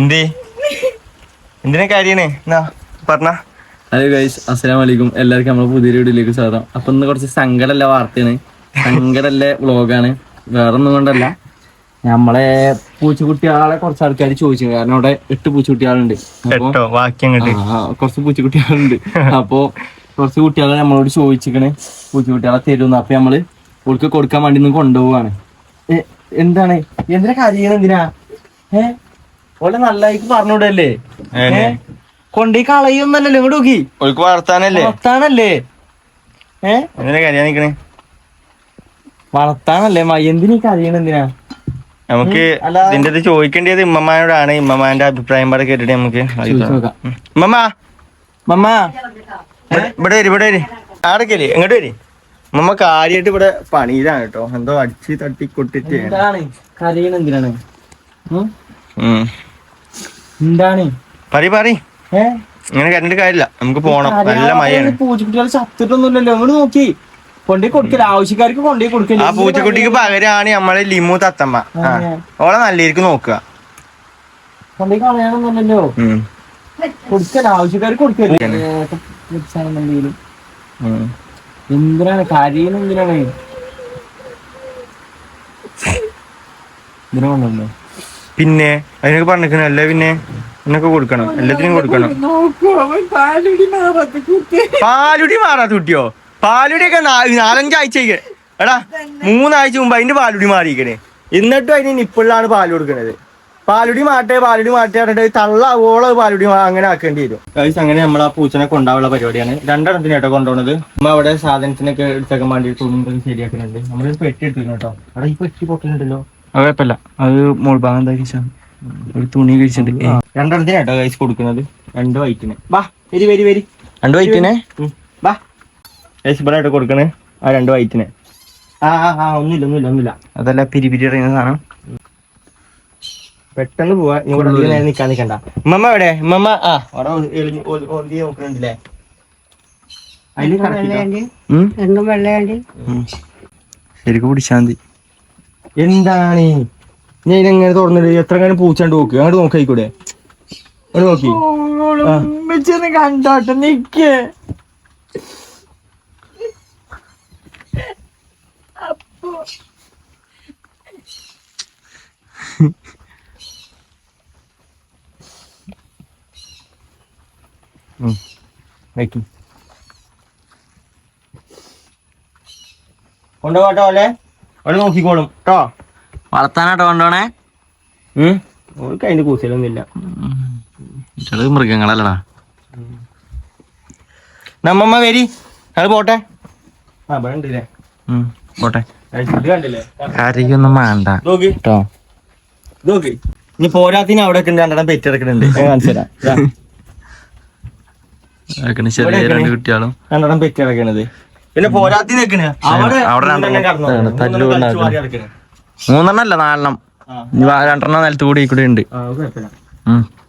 എന്തേ? എന്തിനാ കാര്യണേ? എന്നാ പറഞ്ഞ. ഹലോ ഗൈസ് അസ്സലാം വലൈക്കും എല്ലാവർക്കും നമ്മളെ പുതിയ വീഡിയോയിലേക്ക് സ്വാഗതം. അപ്പൊ ഇന്ന് കുറച്ച് സങ്കടല്ല വാർത്തയാണ്. സങ്കടല്ല വ്ളോഗാണ് വേറെ ഒന്നും കൊണ്ടല്ല. നമ്മളെ പൂച്ചക്കുട്ടികളെ കുറച്ച് ആൾക്കാർ ചോദിച്ചു. കാരണം അവിടെ എട്ട് ആ, കുറച്ച് പൂച്ചക്കുട്ടികളുണ്ട്. അപ്പൊ കുറച്ച് കുട്ടികളെ നമ്മളോട് ചോദിച്ചിക്കണ് പൂച്ചക്കുട്ടികളെ തരുന്നു അപ്പൊ നമ്മൾ ഓൾക്ക് കൊടുക്കാൻ വേണ്ടി ഒന്ന് കൊണ്ടുപോവാണ്. എന്താണ്? എന്തിനാ കാര്യങ്ങൾ എന്തിനാ? ഏ ഓളെ നല്ലതായിക്ക് പറഞ്ഞൂടല്ലേ കൊണ്ടി കൊണ്ടേ കളയൊന്നല്ലല്ലോ ഇങ്ങോട്ട് നോക്കി. ഒഴുക്ക് വളർത്താനല്ലേ? വളർത്താനല്ലേ? ഏ? എന്തിനാ കരയാൻ നിക്കണേ? വളർത്താനല്ലേ? എന്തിനീ കരയണ എന്തിനാ? നമുക്ക് ഇതിന്റെ ഇത് ചോദിക്കേണ്ടത് ഇമ്മമാനോടാണ് ഇമ്മമാന്റെ അഭിപ്രായം പാടെ കേട്ടിട്ട് നമുക്ക് നോക്കാം. ഇമ്മമ്മ മമ്മ ഇവിടെ- വരി ഇവിടെ വരി. ആടക്കല്ലേ എങ്ങോട്ട് വരി. ഉമ്മ കാര്യമായിട്ട് ഇവിടെ പണിയിലാണ് കേട്ടോ. എന്തോ അടിച്ച് തട്ടി കൊട്ടിട്ട് കരയണെന്തിനാണ് ഉം? എന്താണ്? പറി പറി ഏ? ഇങ്ങനെ കരണ്ടിട്ട് കാര്യമില്ല. നമുക്ക് പോണം. നല്ല മഴയാണ്. പൂച്ചക്കുട്ടികൾ ചത്തിട്ടൊന്നുമില്ലല്ലോ. അങ്ങോട്ട് നോക്കി. കൊണ്ടേ കൊടുക്കില്ല ആവശ്യക്കാർക്ക് കൊണ്ടേ കൊടുക്കില്ല ആ പൂച്ചക്കുട്ടിക്ക് പകരമാണ് നമ്മളെ ലിമു തത്തമ്മ. ഓളെ നല്ലേക്ക് നോക്കുക. കൊണ്ടേ കളയാനൊന്നുമല്ലല്ലോ. കൊടുക്കല്ല കൊടുക്കല. ആവശ്യക്കാർക്ക് കൊടുക്കൽ. എന്തെങ്കിലും ഉം. എന്തിനാണ്? കരയുന്ന എന്തിനാണ്? എന്തിനാ കൊണ്ടുവന്നോ? പിന്നെ അതിനൊക്കെ പറഞ്ഞിരിക്കണം അല്ലേ പിന്നെ എന്നൊക്കെ കൊടുക്കണം എല്ലാത്തിനും കൊടുക്കണം. പാലുടി മാറാത്ത കുട്ടിയോ? പാലുടി ഒക്കെ നാലഞ്ചാഴ്ച എടാ മൂന്നാഴ്ച മുമ്പ് അതിന്റെ പാലുടി മാറിയിരിക്കണേ. എന്നിട്ടും അതിന് നിപ്പിളിലാണ് പാൽ കൊടുക്കണത്. പാലുടി മാട്ടെ പാലുടി മാട്ടെ പറഞ്ഞിട്ട് തള്ള ഓൾ പാലുടി അങ്ങനെ ആക്കേണ്ടി വരും. അങ്ങനെ നമ്മൾ ആ പൂച്ചനെ കൊണ്ടാവുള്ള പരിപാടിയാണ്. രണ്ടെണ്ണത്തിന് കേട്ടോ കൊണ്ടുപോകുന്നത് നമ്മൾ അവിടെ സാധനത്തിനൊക്കെ എടുത്തേക്കാൻ വേണ്ടി തുണിമ്പൊക്കെ ശരിയാക്കുന്നുണ്ട്. നമ്മളൊരു പെട്ടി എടുത്തിരുന്നു കേട്ടോ. അവിടെ ഈ പെട്ടി പൊട്ടുന്നുണ്ടല്ലോ അത് കുഴപ്പമില്ല. അത് മോൾ ഭാഗം എന്താ കഴിച്ചാൽ ഒരു തുണി കഴിച്ചിട്ടുണ്ട് രണ്ടെണ്ണത്തിന് കേട്ടോ ഗൈസ് കൊടുക്കുന്നത്. രണ്ട് വൈറ്റിന് വാ വരി വരി വരി. രണ്ട് വൈറ്റിന് വാ. ഇവിടെ കൊടുക്കണേ. ആ രണ്ട് വൈറ്റിന് ആ ആ ആ ഒന്നുമില്ല ഒന്നുമില്ല ഒന്നുമില്ല. അതല്ല പിരിപിരി പിരി അറിയുന്ന സാധനം. പെട്ടെന്ന് പോവാ. ഇവിടെ നേരം നിക്കാൻ നിക്കണ്ട. ഉമ്മമ്മ എവിടെ? ഉമ്മമ്മ ആ. അവിടെ നോക്കണുണ്ടല്ലേ? രണ്ടും ശരിക്കും പിടിച്ചാ മതി. എന്താണ്? ഞാൻ ഇതെങ്ങനെ തുറന്നിട്ട് എത്ര കാലം പൂച്ചാണ്ട് നോക്കി? അങ്ങോട്ട് നോക്കായിക്കൂടെ അങ്ങോട്ട് നോക്കി. കണ്ടോട്ടെ നിക്ക്. കൊണ്ടുപോട്ടോ അല്ലേ അവിടെ നോക്കിക്കോളും കേട്ടോ വളർത്താനാട്ടോ കൊണ്ടോണേ ഓൾക്ക് അതിന്റെ കൂസലൊന്നുമില്ല. ചെറു മൃഗങ്ങളല്ലടാ. നമ്മമ്മ വരി. അത് പോട്ടെ. ആ പോട്ടെ. കറിയൊന്നും വേണ്ട. നോക്ക്. കേട്ടോ നോക്ക്. ഇനി പോരാത്തിന് അവിടെ ഒക്കെ ഉണ്ട്. രണ്ടെണ്ണം പെറ്റെടുക്കുന്നുണ്ട് ഞാൻ കാണിച്ചു ചെറിയ രണ്ട് എങ്ങനെ? കുട്ടികളും. രണ്ടെണ്ണം പെറ്റെടുക്കണത് പിന്നെ പോരാത്തി നിക്കണ് അവിടെ അവിടെ മൂന്നെണ്ണം അല്ല നാലെണ്ണം. രണ്ടെണ്ണം നിലത്ത് കൂടി കൂടെ ഉണ്ട്.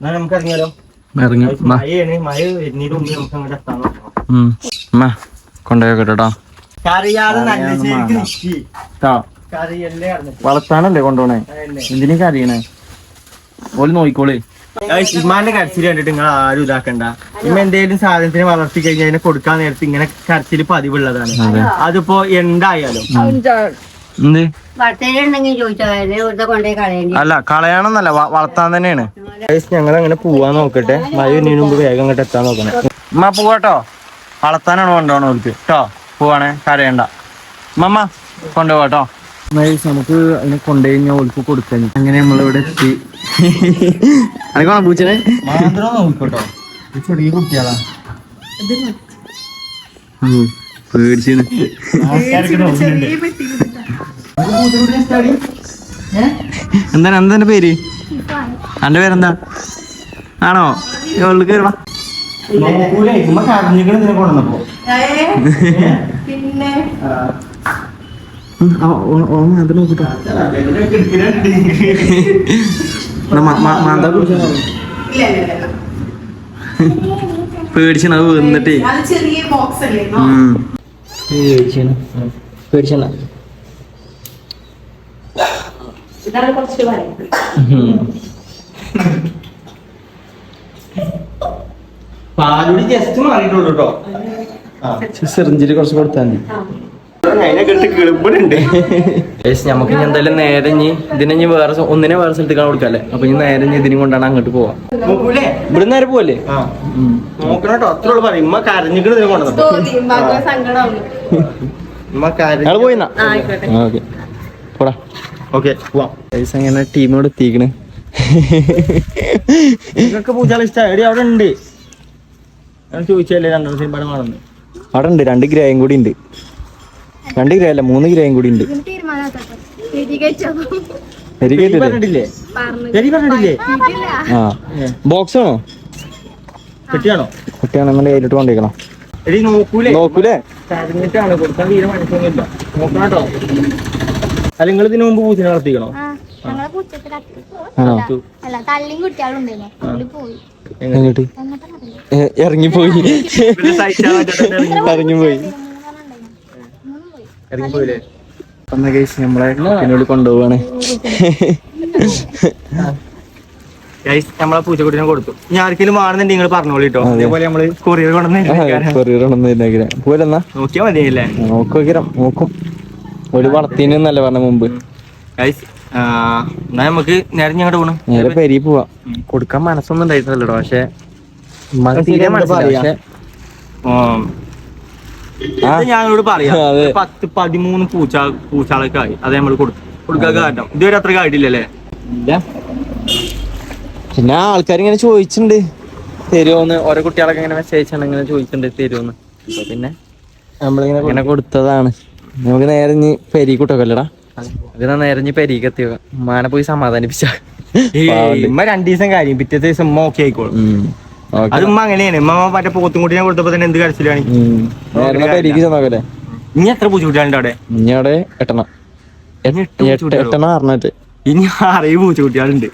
നമുക്ക് ഇറങ്ങിയാലോ? ഇറങ്ങി. വളർത്താനല്ലേ കൊണ്ടുപോണേ? എന്തിനൊക്കെ അറിയണേ കറിയണേ? ഓൽ നോക്കിക്കോളേ ഇമ്മാന്റെ കരച്ചിൽ കണ്ടിട്ട് നിങ്ങൾ ആരും ഇതാക്കണ്ട. ഇമ്മ എന്തേലും സാധനത്തിന് വളർത്തി കഴിഞ്ഞാൽ അതിനെ കൊടുക്കാൻ നേരത്തെ ഇങ്ങനെ കരച്ചിൽ പതിവുള്ളതാണ്. അതിപ്പോ എന്തായാലും. അല്ല കളയണമെന്നല്ല വളർത്താൻ തന്നെയാണ്. ഞങ്ങൾ അങ്ങനെ പോവാൻ നോക്കട്ടെ. മഴ വരുന്നതിന് മുമ്പ് വേഗം ഇങ്ങോട്ട് എത്താൻ നോക്കണേ. ഉമ്മ പോവാട്ടോ വളർത്താനാണ് കൊണ്ടുപോകണം അവർക്ക് കേട്ടോ പോവാണേ കരയണ്ട. ഉമ്മ കൊണ്ടുപോവാട്ടോ നമുക്ക് അതിനെ കൊണ്ടുകഴിഞ്ഞാൽ ഓൾക്ക് കൊടുക്കാൻ അങ്ങനെ നമ്മളിവിടെ എത്തി. അനക്കാണോ പൂച്ചനെ? മാത്രം നോക്കട്ടോ ചെറിയ കുട്ടികളാ. പേടിച്ചിന് എന്താണ് എന്താ പേര്? അന്റെ പേരെന്താ? ആണോ? ഇവൾക്ക് കയറണം നോക്കൂലേ ഉമ്മ കരഞ്ഞിക്കണ ഇതിനെ കൊണ്ടുവന്നപ്പോ അത് നോക്കിട്ടോ മാന്താ കുടിച്ചാ പേടിച്ചാണ് അത് വന്നിട്ടേ. അത് ചെറിയ ബോക്സ് അല്ലേ? ഉം. പേടിച്ചാണ് പേടിച്ചാണ്. പാലുടി ജസ്റ്റ് മാറിയിട്ടുള്ളൂ കേട്ടോ. സിറിഞ്ചിൽ കുറച്ച് കൊടുത്താൽ മതി. നമുക്ക് ഇനി എന്തായാലും നേരെ ഇനി ഇതിനെ ഇനി വേറെ ഒന്നിനെ വേറെ സ്ഥലത്തേക്കാണ് കൊടുക്കാല്ലേ? അപ്പൊ ഇനി നേരെ ഇനി ഇതിനും കൊണ്ടാണ് അങ്ങോട്ട് പോവാം. ഇവിടെ നേരെ പോവല്ലേ? ആ. നോക്കണം കേട്ടോ അത്ര ഉള്ളു പറയും. ഉമ്മ കരഞ്ഞിട്ട് ഇതിനെ കൊണ്ടുവന്നു. ഉമ്മ ഞങ്ങൾ കരഞ്ഞു പോയിന്നാ? ഓക്കെ. പോടാ. ഓക്കെ പോവാം. ഏസ് അങ്ങനെ ടീമോട് എത്തിക്കണ്. നിങ്ങൾക്ക് ഇഷ്ടമായി എടി അവിടെ ഉണ്ട്. ഞാൻ ചോദിച്ചല്ലേ രണ്ടാം സിനിമ അവിടെ ഉണ്ട് രണ്ട് ഗ്രഹം കൂടി ഉണ്ട്. രണ്ട് കിലോ അല്ല മൂന്ന് കിലോയും കൂടി ഉണ്ട്. ആ ബോക്സ് ആണോ? പെട്ടിയാണോ? കുട്ടിയാണെന്നുണ്ടെങ്കിൽ അതിലോട്ട് കൊണ്ടേക്കണം. എടി നോക്കൂലേ? അല്ല നിങ്ങൾ ഇതിനു മുമ്പ് പൂച്ചനെ വളർത്തിക്കണോ? എങ്ങോട്ട്? ഇറങ്ങിപ്പോയി. ഇറങ്ങിപ്പോയി. ഇറങ്ങിപ്പോയില്ലേ അന്ന കേസ് നമ്മളെ കൊണ്ടുപോവാണ്. നമ്മളെ പൂച്ചക്കുട്ടിനെ കൊടുത്തു. ഇനി ആർക്കെങ്കിലും വേണമെന്നുണ്ടെങ്കിൽ നിങ്ങൾ പറഞ്ഞോളൂ കേട്ടോ അതെ. അതേപോലെ നമ്മൾ കൊറിയർ നോക്കിയാൽ മതിയല്ലേ നോക്കിരം നോക്കും ഒരു വളർത്തിനല്ല പറഞ്ഞ മുമ്പ്. എന്നാ നമുക്ക് നേരെ ഞങ്ങളുടെ നേരെ പെരി പോവാ. കൊടുക്കാൻ മനസ്സൊന്നും ഉണ്ടായിട്ടില്ലല്ലോ പക്ഷെ തീരെ മനസ്സിലായി? ഞങ്ങളോട് പറയാം. പത്ത് പതിമൂന്ന് പൂച്ച പൂച്ചാളൊക്കെ ആയി. അത് നമ്മൾ കൊടുക്കാൻ കാരണം. ഇതുവരെ അത്ര ആയിട്ടില്ലല്ലേ പിന്നെ ആൾക്കാർ ഇങ്ങനെ ചോദിച്ചിട്ടുണ്ട് തരുമോന്ന് ഓരോ കുട്ടികളൊക്കെ ഇങ്ങനെ മെസ്സേജ് ആണ് ഇങ്ങനെ ചോദിച്ചിട്ടുണ്ട് തരുമോന്ന് അപ്പൊ പിന്നെ നമ്മളിങ്ങനെ ഇങ്ങനെ കൊടുത്തതാണ്. നമുക്ക് നേരെ ഇനി പെരി കൂട്ടൊക്കെല്ലടാ അതിനാ നേരെ ഇനി പെരിക്ക് എത്തിയ ഉമ്മാനെ പോയി സമാധാനിപ്പിച്ച. ഉമ്മ രണ്ടു ദിവസം കാര്യം പിറ്റേ ദിവസം ഉമ്മ ഓക്കെ ആയിക്കോളും. അത് ഉമ്മ അങ്ങനെയാണ്. ഉമ്മ മറ്റേ പോത്തും കുട്ടിനെ കൊടുത്തപ്പോ തന്നെ എന്ത് കരച്ചിലാണ്? ഇനി എത്ര പൂച്ചക്കുട്ടികളുണ്ട് അവിടെ? ഇനി അവിടെ എട്ടണം അറിഞ്ഞിട്ട്. ഇനി പൂച്ചക്കുട്ടികളുണ്ട്.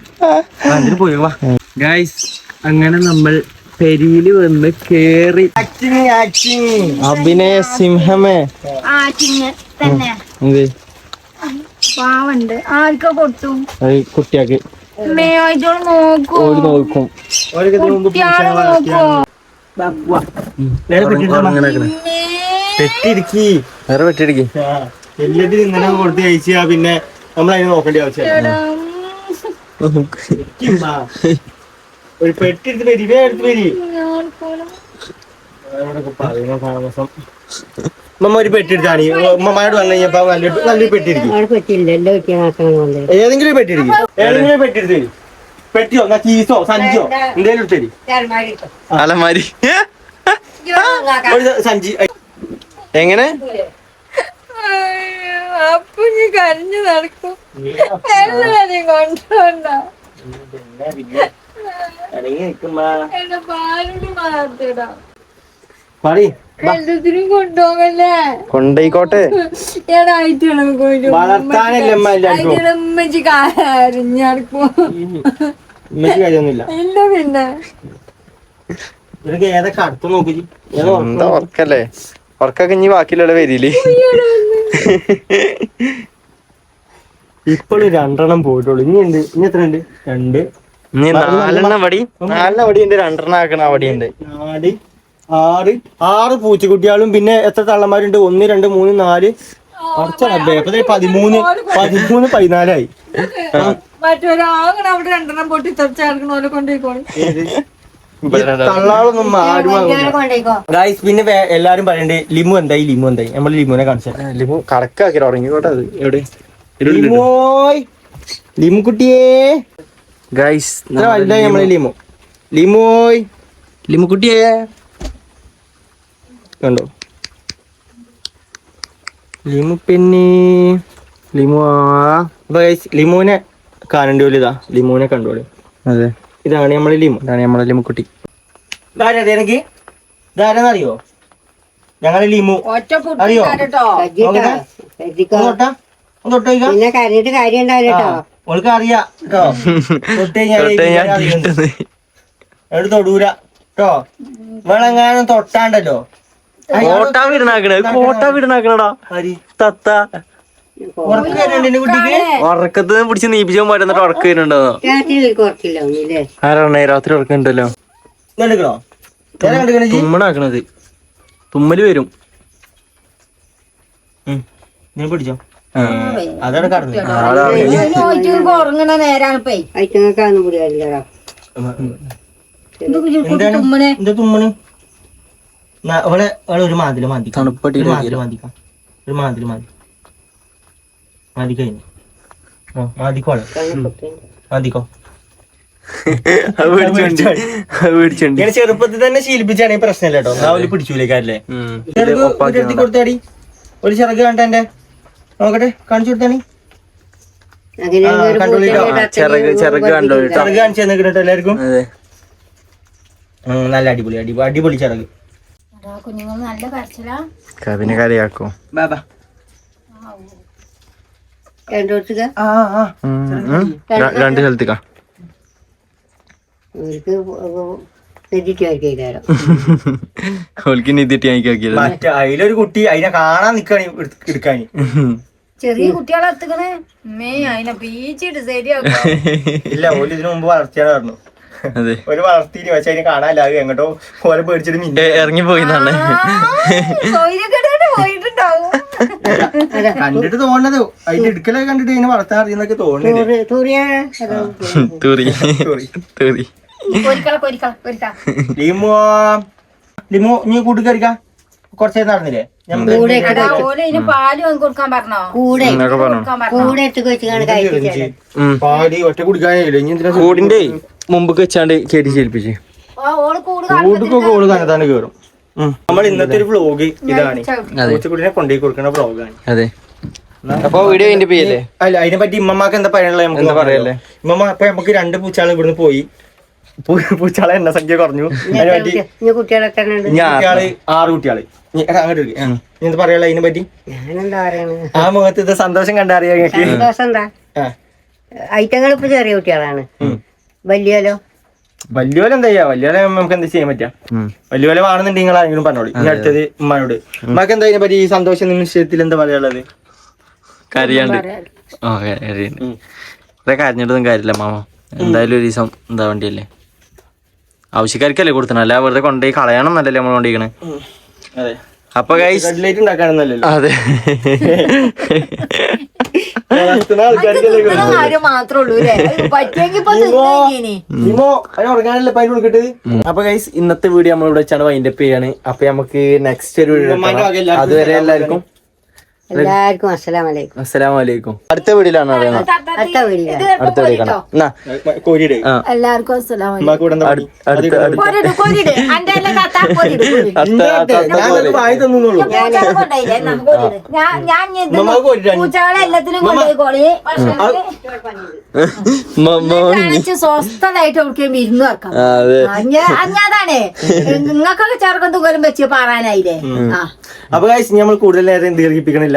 ഗൈസ് അങ്ങനെ നമ്മൾ പെരിയിൽ വന്ന് കേറി. അഭിനയ സിംഹമേ. എന്ത്? പാവുണ്ട്. ആർക്കാ കൊടുത്തു? കുട്ടിയാക്ക് നോക്കൂ. പെട്ടിരിക്കി വേറെ വെട്ടിടിക്ക് എല്ലാത്തിനും ഇങ്ങനെ കൊടുത്ത് കഴിച്ചാ പിന്നെ നമ്മൾ അതിന് നോക്കേണ്ട ആവശ്യമില്ല. ഒരു പെട്ടി എടുത്ത് വരി. വേ എടുത്ത് വരി പറയുന്ന താമസം. ഉമ്മ ഒരു പെട്ടി എടുത്താണ് ഉമ്മമാരോട് വന്നു കഴിഞ്ഞപ്പോ നല്ല നല്ലൊരു പെട്ടി ഇരിക്കും ഏതെങ്കിലും പെട്ടി ഇരിക്കും ഏതെങ്കിലും പെട്ടി എടുത്ത് തരും പെട്ടിയോ? ചീസോ? സഞ്ചിയോ? എന്തേലും അലമാരി സഞ്ചി. എങ്ങനെ? അപ്പൊ നീ കരഞ്ഞു നടക്കും. എല്ലാരും കൊണ്ടുപോണ്ട എന്റെ പാലുടി മാറ്റിടാം കൊണ്ടുപോകല്ലേ? വളർത്താനല്ലേ അമ്മ എല്ലാവർക്കും കരഞ്ഞടക്കും കാര്യമൊന്നുമില്ല. ഇല്ല പിന്നെ. ഇവരൊക്കെ ഏതൊക്കെ അടുത്ത് നോക്കി എന്താ ഉറക്കല്ലേ? ഉറക്കൊക്കെ ഇനി ബാക്കിയുള്ള വരില്ലേ ഇപ്പോഴും രണ്ടെണ്ണം പോയിട്ടുള്ളൂ. ഇനി ഉണ്ട് ഇനി എത്ര ഉണ്ട്? രണ്ട്. ഇനി നാലെണ്ണം വടി നാലെണ്ണം വടി ഉണ്ട് രണ്ടെണ്ണം ആക്കണ വടി ഉണ്ട്. നാല്. ആറ്. ആറ് പൂച്ചക്കുട്ടികളും പിന്നെ എത്ര തള്ളന്മാരുണ്ട് ഒന്ന് രണ്ട് മൂന്ന് നാല്. കുറച്ച് റബ്ബേ അപ്പൊ ദേ പതിമൂന്ന് പതിമൂന്ന് പതിനാലായി. തള്ളാളൊന്നും ആരും ഗായ്സ് പിന്നെ എല്ലാരും പറയണ്ടേ ലിമു എന്തായി? ലിമു എന്തായി? നമ്മൾ ലിമുനെ കാണിച്ചു ഉറങ്ങിക്കോട്ടെ അത്. എവിടെ? ലിമോയ്! ലിമു കുട്ടിയേ! ഇത്ര വലുതായി നമ്മളെ ലിമു. ലിമോയ്! ലിമുക്കുട്ടിയെ കണ്ടോ? ലിമു പിന്നെ ലിമു അപ്പൊ ലിമുവിനെ കാണേണ്ടി ഇതാ. ലിമുവിനെ കണ്ടോളി അതെ. ഇതാണ് നമ്മളെ ലിമു. ഇതാണ് നമ്മളെ ലിമുക്കുട്ടി കുട്ടി. എനിക്ക്? ഇതാരെന്നറിയോ ഞങ്ങളെ ലിമു. അറിയോ? വേണെങ്ങാനും പിന്നെ കരഞ്ഞിട്ട് കാര്യം ഉണ്ടാവില്ല കേട്ടോ. ഓൾക്ക് അറിയാം കേട്ടോ. തൊടൂല. കേട്ടോ. വേളെങ്ങാനും തൊട്ടാണ്ടല്ലോ. കോട്ടാ വീടനാക്കണേ കോട്ടാ വീടനാക്കണടാ? തത്ത. ഉറക്കത്ത് പിടിച്ച് നീപ്പിച്ചോ പറ്റുന്നിട്ട് ഉറക്കം വരുന്നുണ്ടോ ആരാണേ രാത്രി ഉറക്കുന്നുണ്ടല്ലോ തുമ്മണാക്കണത്. തുമ്മൽ വരും. പിടിച്ചോ? അതാണ് കടന്നു ഉറങ്ങണ നേരാണ് ഇപ്പേ. ഐറ്റങ്ങൾക്കാണ് കൂടി അറിയാലോ എന്താണ്? എന്താ തുമ്മണ്? ഒരു മാതിൽ മാതി തണുപ്പടി ഒരു മാതിൽ മാതിക്കാം ഒരു മാതിൽ മാതി മാതി കഴിഞ്ഞു. ആ മാതിക്കോ ഇങ്ങനെ ചെറുപ്പത്തിൽ തന്നെ ശീലിപ്പിച്ചാണെങ്കിൽ പ്രശ്നമില്ല കേട്ടോ? രാവിലെ പിടിച്ചൂലേക്കാരല്ലേ എടുത്തി കൊടുത്താടി ഒരു ചിറക് കണ്ട എന്റെ നോക്കട്ടെ കാണിച്ചു കൊടുത്താണി ചിറക് കാണിച്ചു തന്നെ എല്ലാവർക്കും. അതെ. നല്ല അടിപൊളി അടിപൊളി അടിപൊളി ചിറക്. കുഞ്ഞുങ്ങൾ നല്ല കരച്ചിലാ. കവിനെ ബാബാ രണ്ട് സ്ഥലത്തേക്കാ നിതിട്ടി അതിലൊരു കുട്ടി അതിനെ കാണാൻ നിക്കാണ് എടുക്കാന്. ചെറിയ കുട്ടികളെ എത്തുക്കണേ? മേ അതിനെ ശരിയാക്കും. ഇല്ല ഓൽ ഇതിനു മുമ്പ് വളർത്തിയാണ് പറഞ്ഞു ഒരു വളർത്തിനി പക്ഷെ അതിന് കാണാനില്ല. അത് എങ്ങോട്ടോ ഓലെ പേടിച്ചിട്ട് മിന്നെ. ഇറങ്ങി പോയി സൗകര്യക്കെട്ടായിട്ട് പോയിട്ടുണ്ടാവും. കണ്ടിട്ട് തോന്നണത്. അതിന്റെ ഇടുക്കലൊക്കെ കണ്ടിട്ട് ഇതിനെ വളർത്താൻ അറിയുന്നൊക്കെ തോന്നുന്നില്ല ലിമോ ലിമോ നീ കൂട്ടുകാരിക്ക കുറച്ചേ നടന്നില്ലേ? പാൽ കൂടിന്റെ മുമ്പ് വെച്ചാണ്ട് കേട്ടി ചേൽപ്പിച്ച് ഓ, ഓൾ തന്നെ തന്നെ കേറും. നമ്മൾ ഇന്നത്തെ ഒരു വ്ലോഗ് ഇതാണ്. അതെ. പൂച്ചക്കുട്ടിനെ കൊണ്ടുപോയി കൊടുക്കുന്ന വ്ലോഗാണ് അതെ. അപ്പൊ വീഡിയോ അതിന്റെ പേര് അല്ല അതിനെ പറ്റി ഇമ്മമാക്ക് എന്താ പറയാനുള്ളത് നമുക്ക് എന്താ പറയല്ലേ? ഇമ്മമ്മ അപ്പൊ നമുക്ക് രണ്ട് പൂച്ചാളെ ഇവിടുന്ന് പോയി. പൂച്ചാളെ എണ്ണ സംഖ്യ കുറഞ്ഞു. കുട്ടിയാൾ ആറ്. കുട്ടിയാൾ അങ്ങോട്ട്. എന്താ പറയാനുള്ള അതിനെ പറ്റി? ആ മുഖത്ത് ഇത് സന്തോഷം കണ്ടറിയാ സന്തോഷം എന്താ. ഐറ്റങ്ങൾ ഇപ്പൊ ചെറിയ കുട്ടികളാണ്. വലിയാലോ? വലിയോലെ എന്താ ചെയ്യാ? വലിയോലെ നമുക്ക് എന്താ ചെയ്യാൻ പറ്റാ? വലിയോലെ വേണമെന്നുണ്ടെങ്കിൽ നിങ്ങൾ ആരെങ്കിലും പറഞ്ഞോളൂ. ഇനി അടുത്തത് ഉമ്മാനോട്. ഉമ്മക്ക് എന്താ ഇതിനെ പറ്റി ഈ സന്തോഷ നിമിഷത്തിൽ എന്താ പറയാനുള്ളത്? കരയാണ്ട്. കുറെ കരഞ്ഞിട്ടൊന്നും കാര്യമില്ല മാമ. എന്തായാലും ഒരു ദിവസം എന്താ വണ്ടിയല്ലേ? ആവശ്യക്കാർക്കല്ലേ കൊടുത്തണം അല്ല വെറുതെ കൊണ്ടുപോയി കളയണം എന്നല്ലേ നമ്മൾ കൊണ്ടിരിക്കണേ അതെ. അപ്പൊ അതെ. അപ്പൊ ഗൈസ് ഇന്നത്തെ വീഡിയോ നമ്മൾ ഇവിടെ വെച്ചാണ് വൈൻഡ് അപ്പ് ചെയ്യാണ്. അപ്പൊ നമുക്ക് നെക്സ്റ്റ് ഒരു അതുവരെ എല്ലാവർക്കും എല്ലാവർക്കും അടുത്ത അടുത്ത വീഡിയോ അടുത്ത വീഡിയോ കാണാം എന്നാ എല്ലാവർക്കും അസ്സലാം? അടുത്ത അടുത്ത. സ്വസ്ഥതായിട്ട് അവർക്ക് വിരുന്ന് വെക്കാം. അഞ്ഞാതാണേ നിങ്ങൾക്കൊക്കെ ചെറുക്കം തുകലും വെച്ച് പാറാനായില്ലേ? ആ. അപ്പൊ നമ്മൾ കൂടുതൽ നേരം ദീർഘിപ്പിക്കണില്ല.